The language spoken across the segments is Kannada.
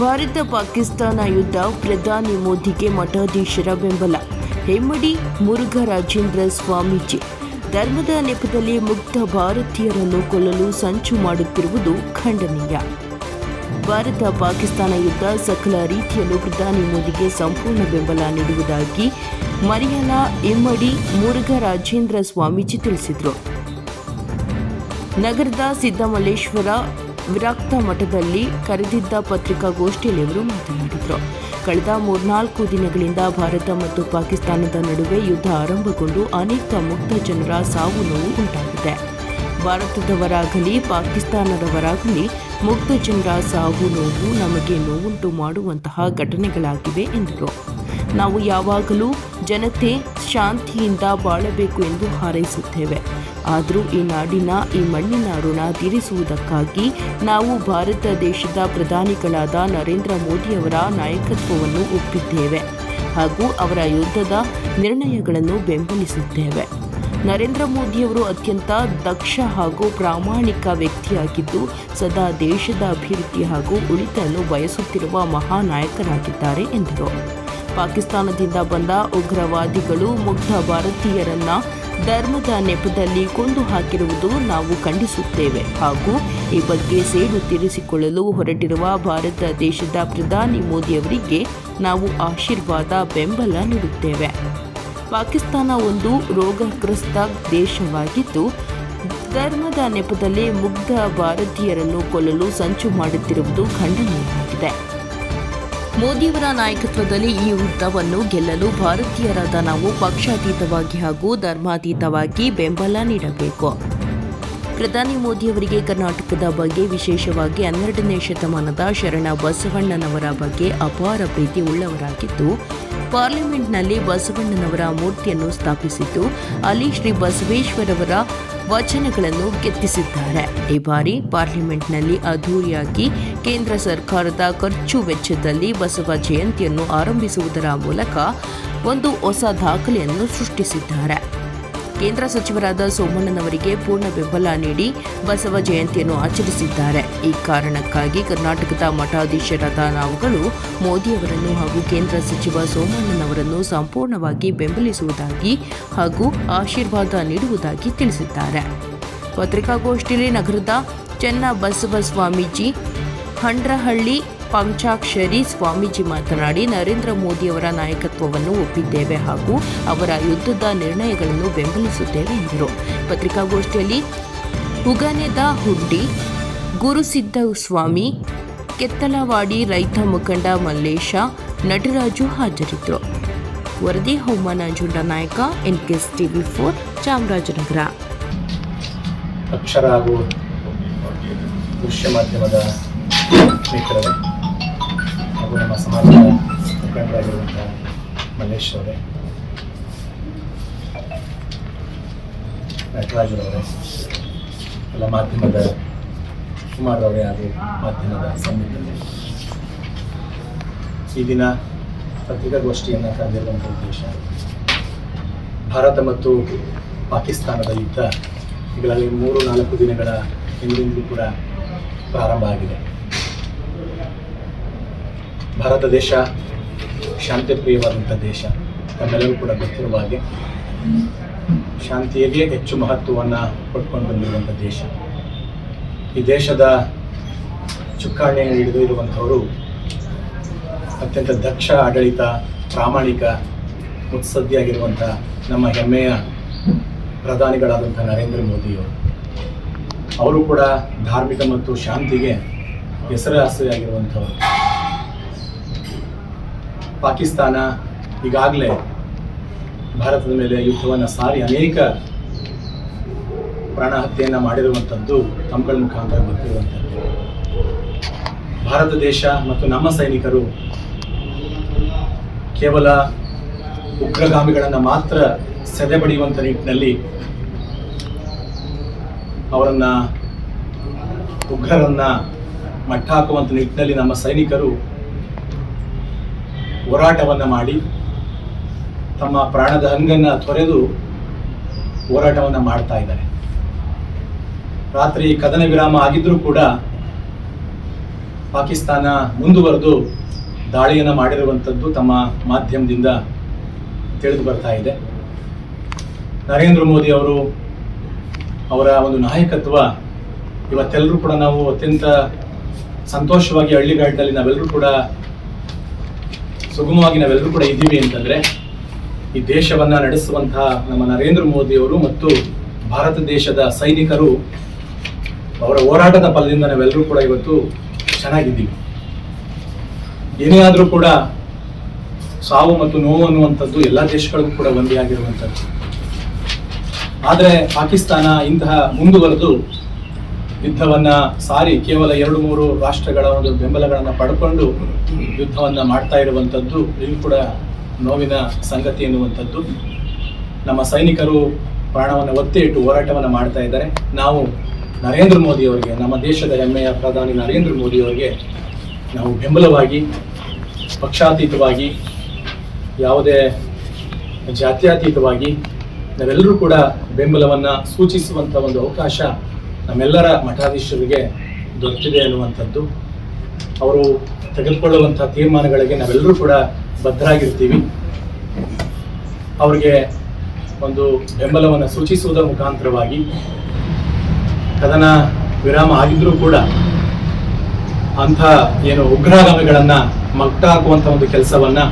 ಭಾರತ ಪಾಕಿಸ್ತಾನ ಯುದ್ಧ, ಪ್ರಧಾನಿ ಮೋದಿಗೆ ಮಠಾಧೀಶರ ಬೆಂಬಲ. ಹೆಮ್ಮಡಿ ಮುರುಘರಾಜೇಂದ್ರ ಸ್ವಾಮೀಜಿ. ಧರ್ಮದ ನೆಪದಲ್ಲಿ ಮುಕ್ತ ಭಾರತೀಯರನ್ನು ಕೊಲ್ಲಲು ಸಂಚು ಮಾಡುತ್ತಿರುವುದು ಖಂಡನೀಯ. ಭಾರತ ಪಾಕಿಸ್ತಾನ ಯುದ್ಧ ಸಕಲ ರೀತಿಯಲ್ಲೂ ಪ್ರಧಾನಿ ಮೋದಿಗೆ ಸಂಪೂರ್ಣ ಬೆಂಬಲ ನೀಡುವುದಾಗಿ ಮರಿಯನ ಇಮ್ಮಡಿ ಮುರುಘರಾಜೇಂದ್ರ ಸ್ವಾಮೀಜಿ ತಿಳಿಸಿದರು. ನಗರದ ಸಿದ್ದಮಲ್ಲೇಶ್ವರ ವಿರಕ್ತ ಮಠದಲ್ಲಿ ಕರೆದಿದ್ದ ಪತ್ರಿಕಾಗೋಷ್ಠಿಯಲ್ಲಿ ಅವರು ಮಾತನಾಡಿದರು. ಕಳೆದ ಮೂರ್ನಾಲ್ಕು ದಿನಗಳಿಂದ ಭಾರತ ಮತ್ತು ಪಾಕಿಸ್ತಾನದ ನಡುವೆ ಯುದ್ಧ ಆರಂಭಗೊಂಡು ಅನೇಕ ಮುಕ್ತ ಜನರ ಸಾವು ನೋವು ಉಂಟಾಗಿದೆ. ಭಾರತದವರಾಗಲಿ ಪಾಕಿಸ್ತಾನದವರಾಗಲಿ ಮುಕ್ತ ಜನರ ಸಾವು ನೋವು ನಮಗೆ ನೋವುಂಟು ಮಾಡುವಂತಹ ಘಟನೆಗಳಾಗಿವೆ ಎಂದರು. ನಾವು ಯಾವಾಗಲೂ ಜನತೆ ಶಾಂತಿಯಿಂದ ಬಾಳಬೇಕು ಎಂದು ಹಾರೈಸುತ್ತೇವೆ. ಆದರೂ ಈ ನಾಡಿನ ಈ ಮಣ್ಣಿನ ಋಣ ತೀರಿಸುವುದಕ್ಕಾಗಿ ನಾವು ಭಾರತ ದೇಶದ ಪ್ರಧಾನಿಗಳಾದ ನರೇಂದ್ರ ಮೋದಿಯವರ ನಾಯಕತ್ವವನ್ನು ಒಪ್ಪಿದ್ದೇವೆ ಹಾಗೂ ಅವರ ಯುದ್ಧದ ನಿರ್ಣಯಗಳನ್ನು ಬೆಂಬಲಿಸುತ್ತೇವೆ. ನರೇಂದ್ರ ಮೋದಿಯವರು ಅತ್ಯಂತ ದಕ್ಷ ಹಾಗೂ ಪ್ರಾಮಾಣಿಕ ವ್ಯಕ್ತಿಯಾಗಿದ್ದು, ಸದಾ ದೇಶದ ಅಭಿವೃದ್ಧಿ ಹಾಗೂ ಉಳಿತನ್ನು ಬಯಸುತ್ತಿರುವ ಮಹಾನಾಯಕರಾಗಿದ್ದಾರೆ ಎಂದರು. ಪಾಕಿಸ್ತಾನದಿಂದ ಬಂದ ಉಗ್ರವಾದಿಗಳು ಮುಗ್ಧ ಭಾರತೀಯರನ್ನ ಧರ್ಮದ ನೆಪದಲ್ಲಿ ಕೊಂದು ಹಾಕಿರುವುದು ನಾವು ಖಂಡಿಸುತ್ತೇವೆ. ಹಾಗೂ ಈ ಬಗ್ಗೆ ಸೇಡು ತೀರಿಸಿಕೊಳ್ಳಲು ಹೊರಟಿರುವ ಭಾರತ ದೇಶದ ಪ್ರಧಾನಿ ಮೋದಿಯವರಿಗೆ ನಾವು ಆಶೀರ್ವಾದ, ಬೆಂಬಲ ನೀಡುತ್ತೇವೆ. ಪಾಕಿಸ್ತಾನ ಒಂದು ರೋಗಗ್ರಸ್ತ ದೇಶವಾಗಿದ್ದು ಧರ್ಮದ ನೆಪದಲ್ಲಿ ಮುಗ್ಧ ಭಾರತೀಯರನ್ನು ಕೊಲ್ಲಲು ಸಂಚು ಮಾಡುತ್ತಿರುವುದು ಖಂಡನೀಯವಾಗಿದೆ. ಮೋದಿಯವರ ನಾಯಕತ್ವದಲ್ಲಿ ಈ ಯುದ್ಧವನ್ನು ಗೆಲ್ಲಲು ಭಾರತೀಯರಾದ ನಾವು ಪಕ್ಷಾತೀತವಾಗಿ ಹಾಗೂ ಧರ್ಮಾತೀತವಾಗಿ ಬೆಂಬಲ ನೀಡಬೇಕು. ಪ್ರಧಾನಿ ಮೋದಿಯವರಿಗೆ ಕರ್ನಾಟಕದ ಬಗ್ಗೆ ವಿಶೇಷವಾಗಿ ಹನ್ನೆರಡನೇ ಶತಮಾನದ ಶರಣ ಬಸವಣ್ಣನವರ ಬಗ್ಗೆ ಅಪಾರ ಪ್ರೀತಿ ಉಳ್ಳವರಾಗಿದ್ದು, ಪಾರ್ಲಿಮೆಂಟ್ನಲ್ಲಿ ಬಸವಣ್ಣನವರ ಮೂರ್ತಿಯನ್ನು ಸ್ಥಾಪಿಸಿದ್ದು, ಅಲ್ಲಿ ಶ್ರೀ ಬಸವೇಶ್ವರವರ ವಚನಗಳನ್ನು ಕೆತ್ತಿಸಿದ್ದಾರೆ. ಈ ಬಾರಿ ಪಾರ್ಲಿಮೆಂಟ್ನಲ್ಲಿ ಅದ್ದೂರಿಯಾಗಿ ಕೇಂದ್ರ ಸರ್ಕಾರದ ಖರ್ಚು ವೆಚ್ಚದಲ್ಲಿ ಬಸವ ಜಯಂತಿಯನ್ನು ಆರಂಭಿಸುವುದರ ಮೂಲಕ ಒಂದು ಹೊಸ ದಾಖಲೆಯನ್ನು ಸೃಷ್ಟಿಸಿದ್ದಾರೆ. ಕೇಂದ್ರ ಸಚಿವರಾದ ಸೋಮಣ್ಣನವರಿಗೆ ಪೂರ್ಣ ಬೆಂಬಲ ನೀಡಿ ಬಸವ ಜಯಂತಿಯನ್ನು ಆಚರಿಸಿದ್ದಾರೆ. ಈ ಕಾರಣಕ್ಕಾಗಿ ಕರ್ನಾಟಕದ ಮಠಾಧೀಶರಾದ ನಾವುಗಳು ಮೋದಿಯವರನ್ನು ಹಾಗೂ ಕೇಂದ್ರ ಸಚಿವ ಸೋಮಣ್ಣನವರನ್ನು ಸಂಪೂರ್ಣವಾಗಿ ಬೆಂಬಲಿಸುವುದಾಗಿ ಹಾಗೂ ಆಶೀರ್ವಾದ ನೀಡುವುದಾಗಿ ತಿಳಿಸಿದ್ದಾರೆ. ಪತ್ರಿಕಾಗೋಷ್ಠಿಯಲ್ಲಿ ನಗರದ ಚೆನ್ನ ಬಸವ ಸ್ವಾಮೀಜಿ, ಹಂಡ್ರಹಳ್ಳಿ ಪಂಚಾಕ್ಷರಿ ಸ್ವಾಮೀಜಿ ಮಾತನಾಡಿ, ನರೇಂದ್ರ ಮೋದಿಯವರ ನಾಯಕತ್ವವನ್ನು ಒಪ್ಪಿದ್ದೇವೆ ಹಾಗೂ ಅವರ ಯುದ್ಧದ ನಿರ್ಣಯಗಳನ್ನು ಬೆಂಬಲಿಸುತ್ತೇವೆ ಎಂದರು. ಪತ್ರಿಕಾಗೋಷ್ಠಿಯಲ್ಲಿ ಉಗನೆದ ಹುಡ್ಡಿ ಗುರುಸಿದ್ದ ಸ್ವಾಮಿ ಕೆತ್ತಲವಾಡಿ ರೈತ ಮುಖಂಡ ಮಲ್ಲೇಶ, ನಟರಾಜು ಹಾಜರಿದ್ದರು. ವರದಿ ಹೋಮ ನಾಯಕ ಎನ್ ಕೆಸ್ ಟಿವಿ ಫೋರ್, ಚಾಮರಾಜನಗರ. ಅಕ್ಷರ ಹಾಗೂ ದೃಶ್ಯ ಮಾಧ್ಯಮದ ಮಿತ್ರರೇ. ಹಾಗೂ ನಮ್ಮ ಸಮಾಜದ ಮುಖಂಡರಾಗಿರುವಂಥ ಮಲ್ಲೇಶ್ ಅವರೇ ನಟರಾಜರವರೇ ಎಲ್ಲ ಮಾಧ್ಯಮದ ಕುಮಾರವರೇ ಹಾಗೂ ಮಾಧ್ಯಮದ ಸಂಬಂಧರೇ ಈ ದಿನ ಪತ್ರಿಕಾಗೋಷ್ಠಿಯನ್ನು ಕರೆದಿರುವಂಥ ಉದ್ದೇಶ. ಭಾರತ ಮತ್ತು ಪಾಕಿಸ್ತಾನದ ಯುದ್ಧ. ಈಗಾಗಲೇ ಮೂರು ನಾಲ್ಕು ದಿನಗಳ ಹಿಂದಿಂದಲೂ ಕೂಡ ಪ್ರಾರಂಭ ಆಗಿದೆ. ಭಾರತ ದೇಶ ಶಾಂತಿಪ್ರಿಯವಾದಂಥ ದೇಶ ನಮ್ಮೆಲ್ಲರೂ ಕೂಡ ಗೊತ್ತಿರುವ ಹಾಗೆ ಶಾಂತಿಯಲ್ಲಿಯೇ ಹೆಚ್ಚು ಮಹತ್ವವನ್ನು ಕೊಟ್ಕೊಂಡು ಬಂದಿರುವಂಥ ದೇಶ. ಈ ದೇಶದ ಚುಕ್ಕಾಣಿಯನ್ನು ಹಿಡಿದು ಇರುವಂಥವರು ಅತ್ಯಂತ ದಕ್ಷ ಆಡಳಿತ, ಪ್ರಾಮಾಣಿಕ ಮುತ್ಸದ್ದಿಯಾಗಿರುವಂಥ ನಮ್ಮ ಹೆಮ್ಮೆಯ ಪ್ರಧಾನಿಗಳಾದಂಥ ನರೇಂದ್ರ ಮೋದಿಯವರು. ಅವರು ಕೂಡ ಧಾರ್ಮಿಕ ಮತ್ತು ಶಾಂತಿಗೆ ಹೆಸರುವಾಸಿಯಾಗಿರುವಂಥವರು ಪಾಕಿಸ್ತಾನ ಈಗಾಗಲೇ ಭಾರತದ ಮೇಲೆ ಯುದ್ಧವನ್ನು ಸಾರಿ ಅನೇಕ ಪ್ರಾಣಹತ್ಯೆಯನ್ನು ಮಾಡಿರುವಂಥದ್ದು ತಮ್ಮಗಳ ಮುಖಾಂತರ ಗೊತ್ತಿರುವಂಥದ್ದು. ಭಾರತ ದೇಶ ಮತ್ತು ನಮ್ಮ ಸೈನಿಕರು ಕೇವಲ ಉಗ್ರಗಾಮಿಗಳನ್ನು ಮಾತ್ರ ಸೆದೆಬಡಿಯುವಂಥ ನಿಟ್ಟಿನಲ್ಲಿ ಅವರನ್ನು ಉಗ್ರರನ್ನು ಮಟ್ಟ ಹಾಕುವಂಥ ನಿಟ್ಟಿನಲ್ಲಿ ನಮ್ಮ ಸೈನಿಕರು ಹೋರಾಟವನ್ನು ಮಾಡಿ, ತಮ್ಮ ಪ್ರಾಣದ ಹಂಗನ್ನು ತೊರೆದು ಹೋರಾಟವನ್ನು ಮಾಡ್ತಾ ಇದ್ದಾರೆ. ರಾತ್ರಿ ಕದನ ವಿರಾಮ ಆಗಿದ್ದರೂ ಕೂಡ ಪಾಕಿಸ್ತಾನ ಮುಂದುವರೆದು ದಾಳಿಯನ್ನು ಮಾಡಿರುವಂಥದ್ದು ತಮ್ಮ ಮಾಧ್ಯಮದಿಂದ ತಿಳಿದು ಬರ್ತಾ ಇದೆ. ನರೇಂದ್ರ ಮೋದಿ ಅವರು ಅವರ ಒಂದು ನಾಯಕತ್ವ ಇವತ್ತೆಲ್ಲರೂ ಕೂಡ ನಾವು ಅತ್ಯಂತ ಸಂತೋಷವಾಗಿ ಹಳ್ಳಿಗಾಡಿನಲ್ಲಿ ನಾವೆಲ್ಲರೂ ಕೂಡ ಸುಗಮವಾಗಿ ನಾವೆಲ್ಲರೂ ಕೂಡ ಇದ್ದೀವಿ ಅಂತಂದ್ರೆ ಈ ದೇಶವನ್ನ ನಡೆಸುವಂತಹ ನಮ್ಮ ನರೇಂದ್ರ ಮೋದಿ ಅವರು ಮತ್ತು ಭಾರತ ದೇಶದ ಸೈನಿಕರು ಅವರ ಹೋರಾಟದ ಫಲದಿಂದ ನಾವೆಲ್ಲರೂ ಕೂಡ ಇವತ್ತು ಚೆನ್ನಾಗಿದ್ದೀವಿ. ಏನೇ ಆದರೂ ಕೂಡ ಸಾವು ಮತ್ತು ನೋವು ಅನ್ನುವಂಥದ್ದು ಎಲ್ಲ ದೇಶಗಳಿಗೂ ಕೂಡ ಒಂದೇ ಆಗಿರುವಂಥದ್ದು. ಆದರೆ ಪಾಕಿಸ್ತಾನ ಇಂತಹ ಮುಂದುವರೆದು ಯುದ್ಧವನ್ನ ಸಾರಿ ಕೇವಲ ಎರಡು ಮೂರು ರಾಷ್ಟ್ರಗಳ ಒಂದು ಬೆಂಬಲಗಳನ್ನು ಪಡ್ಕೊಂಡು ಯುದ್ಧವನ್ನ ಮಾಡ್ತಾ ಇರುವಂಥದ್ದು, ಇದು ಕೂಡ ನೋವಿನ ಸಂಗತಿ ಎನ್ನುವಂಥದ್ದು. ನಮ್ಮ ಸೈನಿಕರು ಪ್ರಾಣವನ್ನು ಒತ್ತೆ ಇಟ್ಟು ಹೋರಾಟವನ್ನು ಮಾಡ್ತಾ ಇದ್ದಾರೆ. ನಾವು ನರೇಂದ್ರ ಮೋದಿ ಅವರಿಗೆ, ನಮ್ಮ ದೇಶದ ಹೆಮ್ಮೆಯ ಪ್ರಧಾನಿ ನರೇಂದ್ರ ಮೋದಿ ಅವರಿಗೆ ನಾವು ಬೆಂಬಲವಾಗಿ, ಪಕ್ಷಾತೀತವಾಗಿ, ಯಾವುದೇ ಜಾತ್ಯಾತೀತವಾಗಿ ನಾವೆಲ್ಲರೂ ಕೂಡ ಬೆಂಬಲವನ್ನು ಸೂಚಿಸುವಂಥ ಒಂದು ಅವಕಾಶ ನಮ್ಮೆಲ್ಲರ ಮಠಾಧೀಶರಿಗೆ ದೊರೆತಿದೆ ಅನ್ನುವಂಥದ್ದು. ಅವರು ತೆಗೆದುಕೊಳ್ಳುವಂಥ ತೀರ್ಮಾನಗಳಿಗೆ ನಾವೆಲ್ಲರೂ ಕೂಡ ಬದ್ಧರಾಗಿರ್ತೀವಿ. ಅವರಿಗೆ ಒಂದು ಬೆಂಬಲವನ್ನು ಸೂಚಿಸುವುದರ ಮುಖಾಂತರವಾಗಿ ಕದನ ವಿರಾಮ ಆಗಿದ್ರೂ ಕೂಡ ಅಂಥ ಏನು ಉಗ್ರಗಾಮಿಗಳನ್ನು ಹಾಕುವಂಥ ಒಂದು ಕೆಲಸವನ್ನು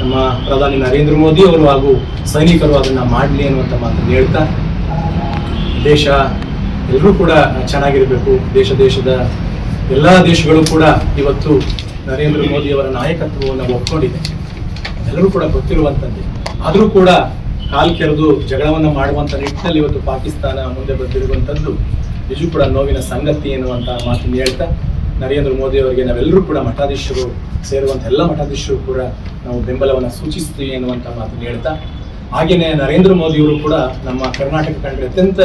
ನಮ್ಮ ಪ್ರಧಾನಿ ನರೇಂದ್ರ ಮೋದಿ ಅವರು ಹಾಗೂ ಸೈನಿಕರು ಅದನ್ನು ಮಾಡಲಿ ಅನ್ನುವಂಥ ಮಾತನ್ನು ಹೇಳ್ತಾ, ದೇಶ ಎಲ್ಲರೂ ಕೂಡ ಚೆನ್ನಾಗಿರಬೇಕು. ದೇಶ ದೇಶದ ಎಲ್ಲ ದೇಶಗಳು ಕೂಡ ಇವತ್ತು ನರೇಂದ್ರ ಮೋದಿ ಅವರ ನಾಯಕತ್ವವನ್ನು ಒಪ್ಕೊಂಡಿದೆ. ಎಲ್ಲರೂ ಕೂಡ ಗೊತ್ತಿರುವಂಥದ್ದೇ ಆದರೂ ಕೂಡ ಕಾಲ್ ಕೆರೆದು ಜಗಳವನ್ನು ಮಾಡುವಂಥ ನಿಟ್ಟಿನಲ್ಲಿ ಇವತ್ತು ಪಾಕಿಸ್ತಾನ ಮುಂದೆ ಬಂದಿರುವಂಥದ್ದು ನಿಜ ಕೂಡ ನೋವಿನ ಸಂಗತಿ ಎನ್ನುವಂಥ ಮಾತನ್ನು ಹೇಳ್ತಾ, ನರೇಂದ್ರ ಮೋದಿ ಅವರಿಗೆ ನಾವೆಲ್ಲರೂ ಕೂಡ ಮಠಾಧೀಶರು ಸೇರುವಂಥ ಎಲ್ಲ ಮಠಾಧೀಶರು ಕೂಡ ನಾವು ಬೆಂಬಲವನ್ನು ಸೂಚಿಸ್ತೀವಿ ಎನ್ನುವಂಥ ಮಾತನ್ನು ಹೇಳ್ತಾ ಹಾಗೆಯೇ ನರೇಂದ್ರ ಮೋದಿಯವರು ಕೂಡ ನಮ್ಮ ಕರ್ನಾಟಕ ಕಂಡ್ರೆ ಅತ್ಯಂತ